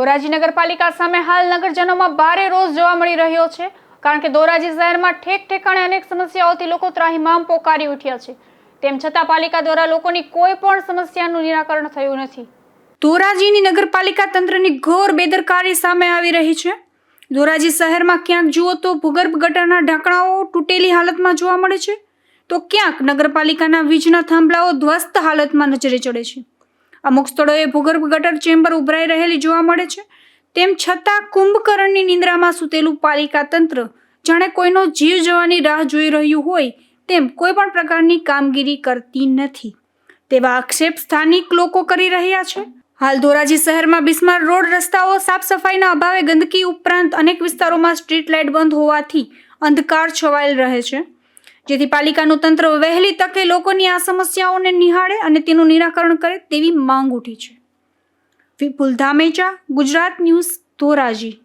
ધોરાજી નગરપાલિકા સામે હાલ નગરજનોમાં ભારે રોષ જોવા મળી રહ્યો છે, કારણ કે ધોરાજી શહેરમાં ઠેક ઠેકાણે અનેક સમસ્યાઓથી લોકો ત્રાહિમામ પોકારી ઉઠ્યા છે. તેમ છતાં પાલિકા દ્વારા લોકોની કોઈ પણ સમસ્યાનું નિરાકરણ થયું નથી. ધોરાજીની નગરપાલિકા તંત્રની ઘોર બેદરકારી સામે આવી રહી છે. ધોરાજી શહેરમાં ક્યાંક જુઓ તો ભૂગર્ભ ગટરના ઢાંકણાઓ તૂટેલી હાલતમાં જોવા મળે છે, તો ક્યાંક નગરપાલિકાના વીજના થાંભલાઓ ધ્વસ્ત હાલતમાં નજરે ચડે છે. અમુક સ્થળોએ ભૂગર્ભ ગટર ચેમ્બર ઉભરાઈ રહેલી જોવા મળે છે. તેમ છતાં કુંભકર્ણની નિંદ્રામાં સૂતેલું પાલિકા તંત્ર, જાણે કોઈનો જીવ જવાની રાહ જોઈ રહ્યું હોય, તેમ કોઈ પણ પ્રકારની કામગીરી કરતી નથી. તેવા આક્ષેપ સ્થાનિક લોકો કરી રહ્યા છે. હાલ ધોરાજી શહેરમાં બિસ્માર રોડ રસ્તાઓ સાફ સફાઈના અભાવે ગંદકી ઉપરાંત અનેક વિસ્તારોમાં સ્ટ્રીટ લાઇટ બંધ હોવાથી અંધકાર છવાયેલ રહે છે. જેથી પાલિકાનું તંત્ર વહેલી તકે લોકોની આ સમસ્યાઓને નિહાળે અને તેનું નિરાકરણ કરે તેવી માંગ ઉઠી છે. વિપુલ ધામેચા, ગુજરાત ન્યૂઝ ધોરાજી.